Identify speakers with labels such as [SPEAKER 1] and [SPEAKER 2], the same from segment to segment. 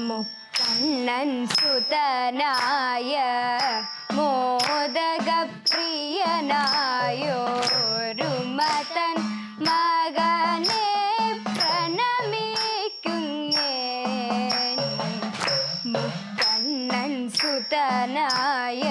[SPEAKER 1] മുക്കണ്ണൻ സുതനായ മോദകപ്രിയനായോരു മതൻ മകനെ പ്രണമിക്കുന്നേ മുക്കണ്ണൻ സുതനായ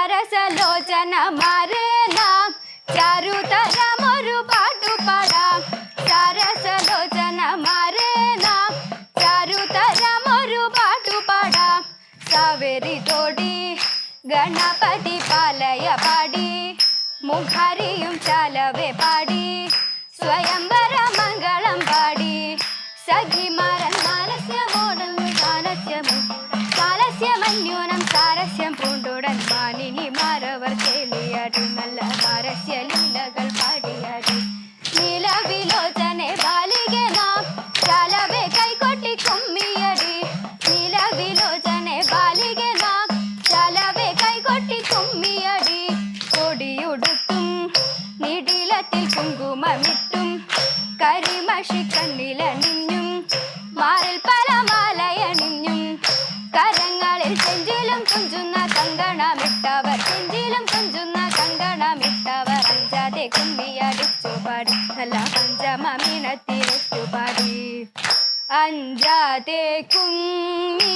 [SPEAKER 1] సరసలోచన మరేనా చారుతర మొరు పాటు పడా సరసలోచన మరేనా చారుతర మొరు పాటు పడా సవేరి తోడి గణపతి పాలయ పాడి ముఖరియం చాలవే పాడి స్వయం അഞ്ചാതെ കുഞ്ഞിയാടി